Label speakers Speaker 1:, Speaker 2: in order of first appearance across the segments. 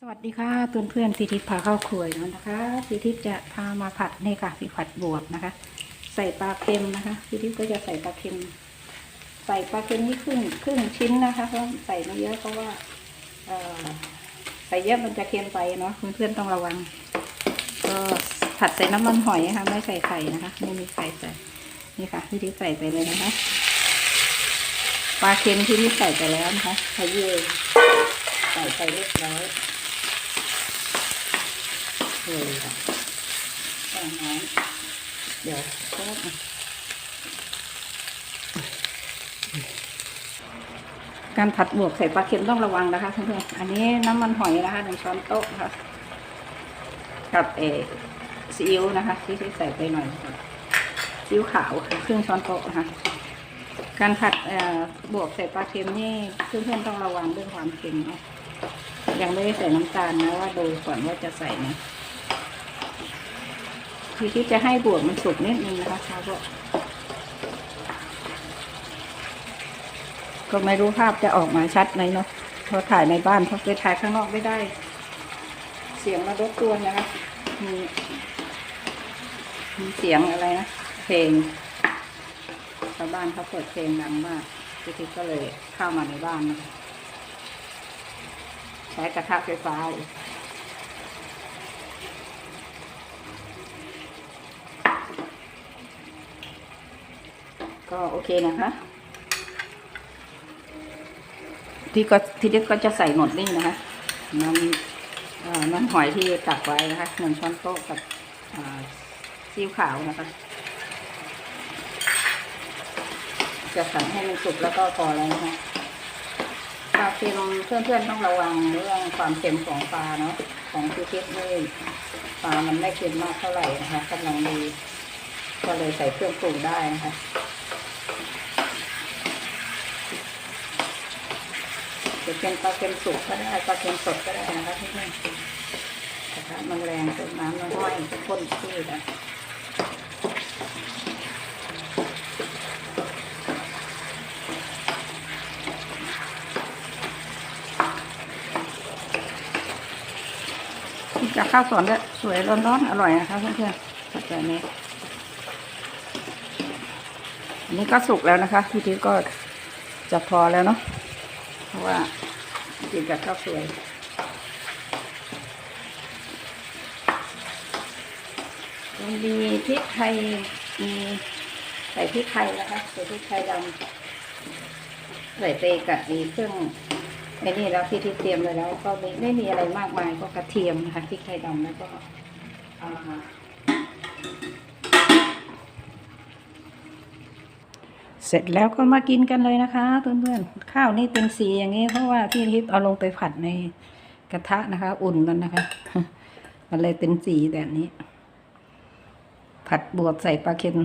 Speaker 1: สวัสดีค่ะเพื่อนเพื่อนพีทิพย์พาเข้าครัวแล้วนะคะพีทิพย์จะพามาผัดนี่ค่ะพี่ผัดบวบนะคะ ใส่ปลาเค็มนะคะพีทิพย์ก็จะใส่ปลาเค็ม ใส่ปลาเค็มนี่ครึ่งครึ่งชิ้นนะคะเพราะใส่ไม่เยอะเพราะว่าเอ่อใส่เยอะมันจะเค็มไปเนาะเพื่อนเพื่อนๆต้องระวังก็ผัดใส่น้ำมันหอยนะคะไม่ใส่ไข่นะคะไม่มีไข่ใส่นี่ค่ะพีทิพย์ใส่ไปเลยนะคะปลาเค็มที่ทิพย์ใส่ไปแล้วนะคะขยี้ใส่ไปเรียบร้อย เลยค่ะแป้งน้อยเดี๋ยวแป๊บนึงการผัดบวกใส่ปลาเค็มต้องระวังนะคะเพื่อนๆอันนี้น้ำมันหอยนะคะหนึ่งช้อนโต๊ะนะคะกับเอซีอิ๊วนะคะ ที่ใส่ไปหน่อยซีอิ๊วขาวครึ่งช้อนโต๊ะนะคะการผัดบวกใส่ปลาเค็มนี่เพื่อนๆต้องระวังเรื่องความเค็มเนาะยังไม่ได้ใส่น้ำตาลนะว่าดูก่อนว่าจะใส่ไหม คือที่จะให้บวกมันสุกนิดนึงนะคะครับก็ก็ไม่รู้ภาพจะออกมาชัดไหมเนาะเพราะถ่ายในบ้านเพราะไปถ่ายข้างนอกไม่ได้ เสียงมารบกวนนะคะมีมีเสียงอะไรนะเพลงชาวบ้านเขาเปิดเพลงดังมากพี่ทิพย์ก็เลยเข้ามาในบ้านนะคะใช้กระทะไฟฟ้า ก็โอเคนะคะที่ก็ที่เด็กก็จะใส่หมดนี่นะคะน้ำน้ำหอยที่ตักไว้นะคะหนึ่งช้อนโต๊ะกับซีอิ๊วขาวนะคะ จะสั่งให้มันสุกแล้วก็พอแล้วนะคะปลาเค็มเพื่อนๆต้องระวังเรื่องความเค็มของปลาเนาะของพี่เพชรนี่ปลามันไม่เค็มมากเท่าไหร่นะคะกำลังดีก็เลยใส่เครื่องปรุงได้นะคะ จะเป็นปลาเค็มสุกก็ได้ปลาเค็มสดก็ได้นะคะที่นี่กระทะมันแรงจนน้ำมันห้อยข้นที่นะกินกับข้าวสอนด้วยสวยร้อนๆอร่อยนะคะเพื่อนๆผัดแบบนี้อันนี้ก็สุกแล้วนะคะพี่ทิพย์ก็จะพอแล้วเนาะ ราะว่ากินกับข้าวสวยมันมีพริกไทย มีใส่พริกไทยนะคะใส่พริกไทยดำใส่ไปกับมีเครื่องไอ้นี่แล้วที่ที่เตรียมไว้แล้ว ก็ไม่ไม่มีอะไรมากมายก็กระเทียมนะคะพริกไทยดำแล้วก็อ่า เสร็จแล้วก็มากินกันเลยนะคะเพื่อนๆข้าวนี่เป็นสีอย่างนี้เพราะว่าที่ทิพย์เอาลงไปผัดในกระทะนะคะ อุ่นมันนะคะ มันเลยเป็นสีแบบนี้ ผัดบวบใส่ปลาเค็ม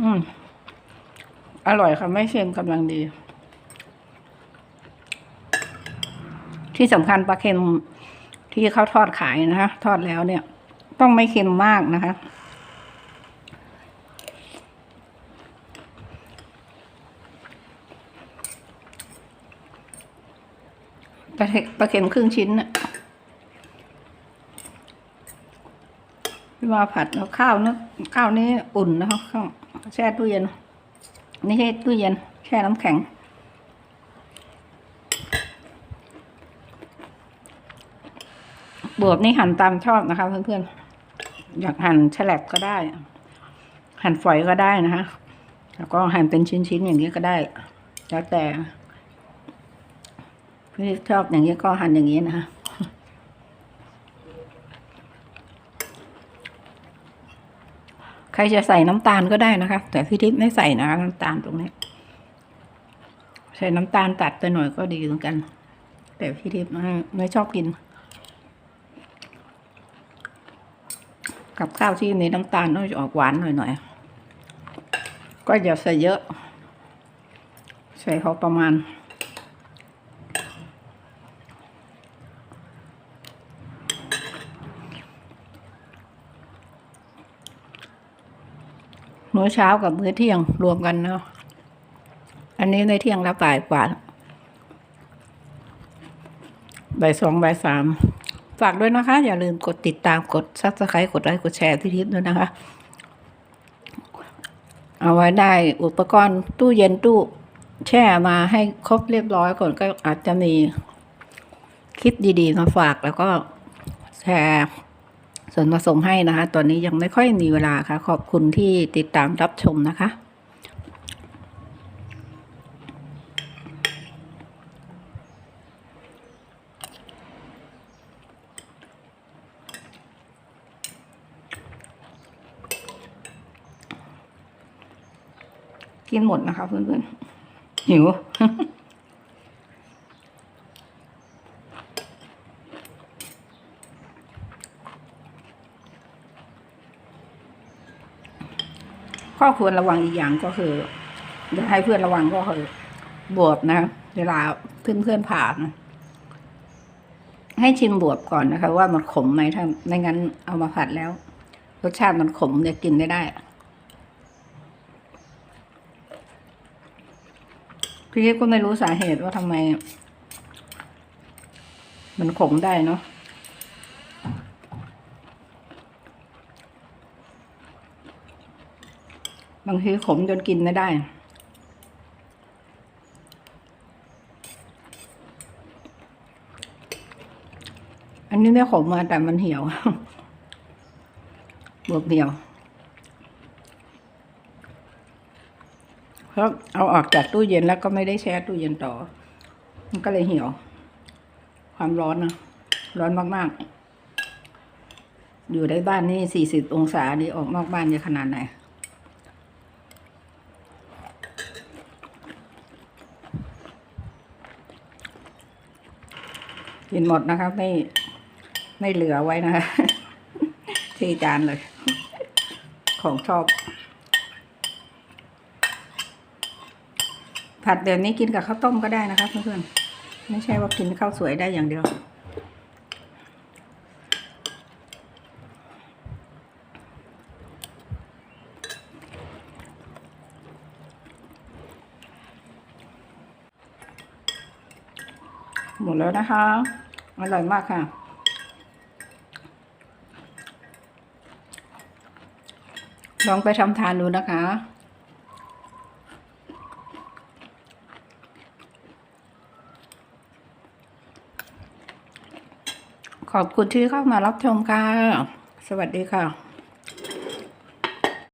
Speaker 1: อืมอร่อยค่ะไม่เค็มกำลังดี ที่สำคัญปลาเค็มที่เขาทอดขายนะคะทอดแล้วเนี่ย ต้องไม่เค็มมากนะคะ ปลาเค็มปลาเค็มครึ่งชิ้นน่ะพี่มาผัดแล้วข้าวนะข้าวนี้อุ่นนะคะข้าวแช่ตู้เย็นนี่แช่ตู้เย็น แช่น้ำแข็ง บวบนี่หั่นตามชอบนะคะเพื่อนๆ อยากหั่นแฉลบก็ได้ หั่นฝอยก็ได้นะคะแล้วก็หั่นเป็นชิ้นๆอย่างนี้ก็ได้ แล้วแต่ พี่ชอบอย่างนี้ก็หั่นอย่างนี้นะคะใครจะใส่น้ำตาลก็ได้นะคะ แต่พี่ทิพย์ไม่ใส่นะคะน้ำตาลตรงนี้ ใส่น้ำตาลตัดไปหน่อยก็ดีเหมือนกัน แต่พี่ทิพย์ไม่ชอบกิน กับข้าวที่มีน้ำตาลต้องออกหวานหน่อยๆก็อย่าใส่เยอะ ใส่พอประมาณ มื้อเช้ากับมื้อเที่ยงรวมกันเนาะอันนี้ในเที่ยงแล้วบ่ายกว่าบ่ายสองบ่ายสามฝากด้วยนะคะ อย่าลืมกดติดตามกดซับสไครต์กดไลค์กดแชร์ที่ทิปด้วยนะคะ เอาไว้ได้อุปกรณ์ตู้เย็นตู้แช่มาให้ครบเรียบร้อยก่อนก็อาจจะมีคลิปดีๆมาฝากแล้วก็แชร์ ส่วนผสมให้นะคะ ตอนนี้ยังไม่ค่อยมีเวลาค่ะ ขอบคุณที่ติดตามรับชมนะคะ กินหมดนะคะเพื่อนๆหิว ข้อควรระวังอีกอย่างก็คืออยากให้เพื่อนระวังก็คือบวบนะ เวลาเพื่อนๆผ่านให้ชิมบวบก่อนนะคะ ว่ามันขมไหมถ้าไม่งั้นเอามาผัดแล้ว รสชาติมันขมเนี่ยกินไม่ได้พี่ก็ไม่รู้สาเหตุว่าทำไม มันขมได้เนาะ บางทีขมจนกินไม่ได้ อันนี้ไม่ขมมาแต่มันเหี่ยวบวบเหี่ยวเพราะเอาออกจากตู้เย็นแล้วก็ไม่ได้แช่ตู้เย็นต่อ มันก็เลยเหี่ยว ความร้อนนะ ร้อนมาก ๆ อยู่ในบ้านนี่สี่สิบองศานี่ออกนอกบ้านจะขนาดไหน กินหมดนะครับไม่ไม่เหลือไว้นะคะที่จานเลย ของชอบ ผัดแบบนี้กินกับข้าวต้มก็ได้นะคะเพื่อนๆไม่ใช่ว่ากินข้าวสวยได้อย่างเดียวหมดแล้วนะคะ อร่อยมากค่ะ ลองไปทำทานดูนะคะ ขอบคุณที่เข้ามารับชมค่ะ สวัสดีค่ะ